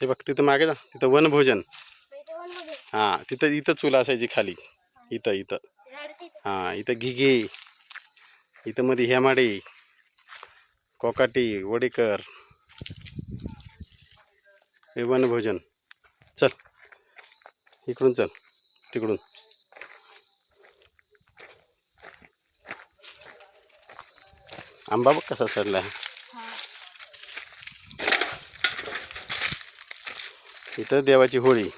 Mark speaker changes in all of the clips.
Speaker 1: हे बघ तिथं मागे जा. तिथं वनभोजन. हां तिथं इथं चूल असायची खाली. इथं इथं. हां इथं घिगे. इथं मध्ये हेमाडे. कोकाटी वडेकर. हे वनभोजन चल. इकडून चल. तिकडून. आंबा बघ कसा सरला
Speaker 2: हा.
Speaker 1: इथं देवाची होळी.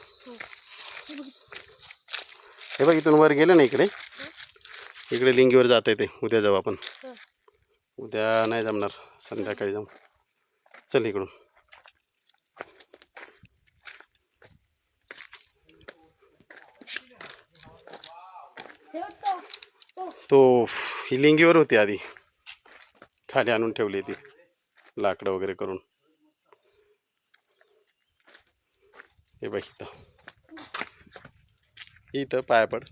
Speaker 1: हे बघ इथून वर गेलं ना इकडे? इकडे लिंगीवर जाता येते उद्या जाऊ आपण. उद्या नाही जमणार. संध्याकाळी जाऊ. चल इकडून.
Speaker 2: तो
Speaker 1: ही लिंगीवर होती आधी. खाली आणून ठेवली ती. लाकडं वगैरे करून. हे बघ इथं. इथं पाया पड.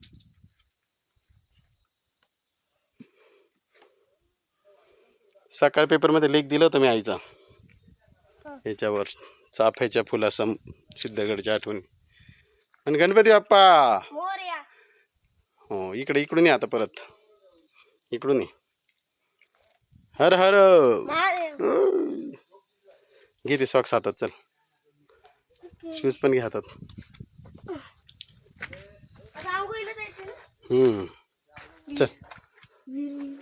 Speaker 1: सकाळ पेपरमध्ये लेख दिलं होतं मी आईचा. याच्यावर चाफ्याच्या फुलासम सिद्धगडच्या आठवणी. आणि गणपती बाप्पा. हो इकडे इकडून ये आता परत. इकडून ये. हर हर!
Speaker 2: महादेव.
Speaker 1: घे ते सॉक्स हातात चल. शूज पण घे हातात
Speaker 2: आता आंघोळीला जायचं ना?
Speaker 1: हम्म चल
Speaker 2: विहिरी.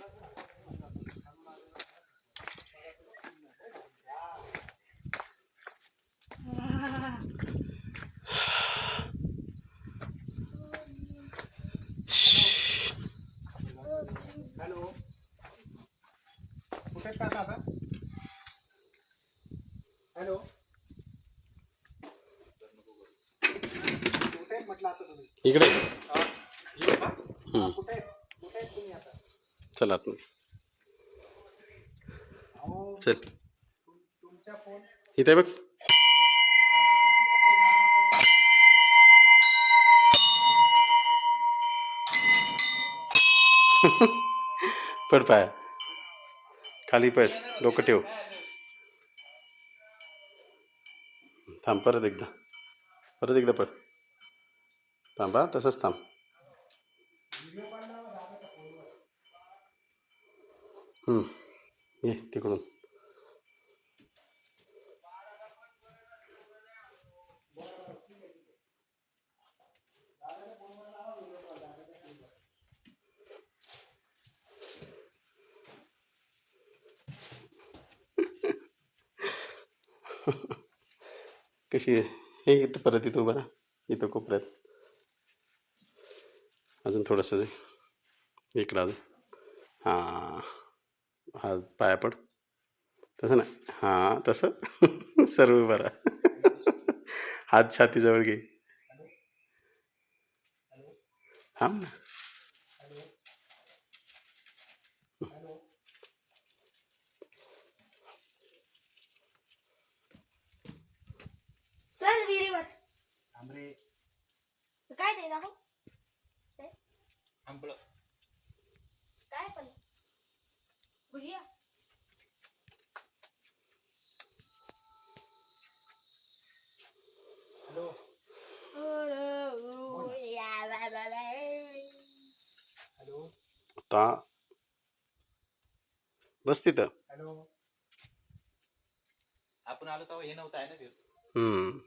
Speaker 1: इकडे. चल चल. बघ. पड पाया. खाली पड. डोकं थांब, परत एकदा. परत एकदा पड. थांबा तसंच थांब हम्म. ये तिकडून कशी आहे हे इथं परत इथं उभं राहा इथं कोपऱ्यात अजून थोडंसं जे इकडं अजून. हां. हा पाया पड. तसं नाही. हां तसं. सर्व राहा हात छातीजवळ घे. हां.
Speaker 2: काय ते दाखव काय पण भुजिया
Speaker 1: आता. बस तिथं.
Speaker 3: आपण आलो तेव्हा हे नव्हतं आहे ना ते
Speaker 1: हम्म.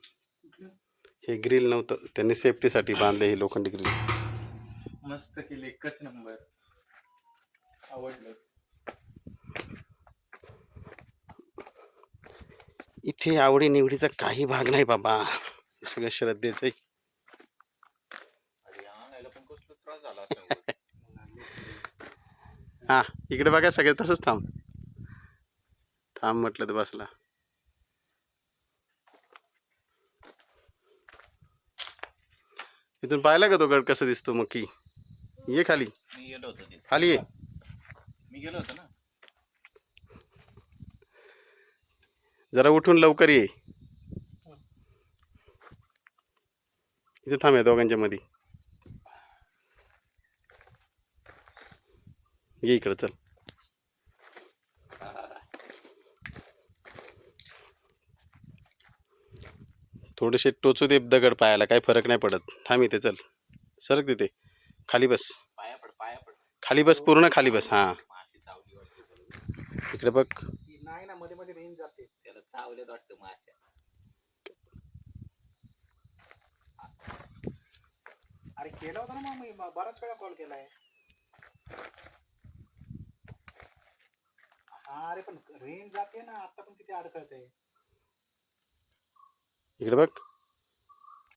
Speaker 1: हे ग्रिल नव्हतं. त्यांनी सेफ्टीसाठी बांधले हे लोखंडी ग्रिल
Speaker 3: मस्त केले. एकच नंबर आवडलं.
Speaker 1: इथे आवडी निवडीचा काही भाग नाही बाबा. हे सगळं श्रद्धेचं आहे.
Speaker 3: अरे आणायला पण कसलो त्रास झाला असेल.
Speaker 1: हा इकडे बघा सगळे तसंच थांब. थांब म्हटलं तर बसला. इथून पाहिला का तो गड कसं दिसतो मग की ये खाली.
Speaker 3: मी गेलो होतो तिथे.
Speaker 1: खाली ये.
Speaker 3: मी गेलो होतो ना.
Speaker 1: जरा उठून लवकर ये. इथे थांब या दोघांच्या मध्ये ये इकडं चल. थोडेसे टोचू दे दगड पायाला काही फरक नाही पडत. थांब इथे चल. सरक तिथे. खाली बस.
Speaker 4: पाया पाया
Speaker 1: खाली बस पूर्ण खाली बस. हां.
Speaker 4: माशी चावली
Speaker 1: इकडे बघ.
Speaker 3: नाही ना मध्ये मध्ये रेंज जाते
Speaker 4: त्याला चावल्यात वाटतं माश्या
Speaker 3: अरे केला होता ना मग मी बराच वेळा कॉल केलाय. अरे पण रेंज जाते ना आता पण किती तिथे आहे
Speaker 1: इकडे बघ.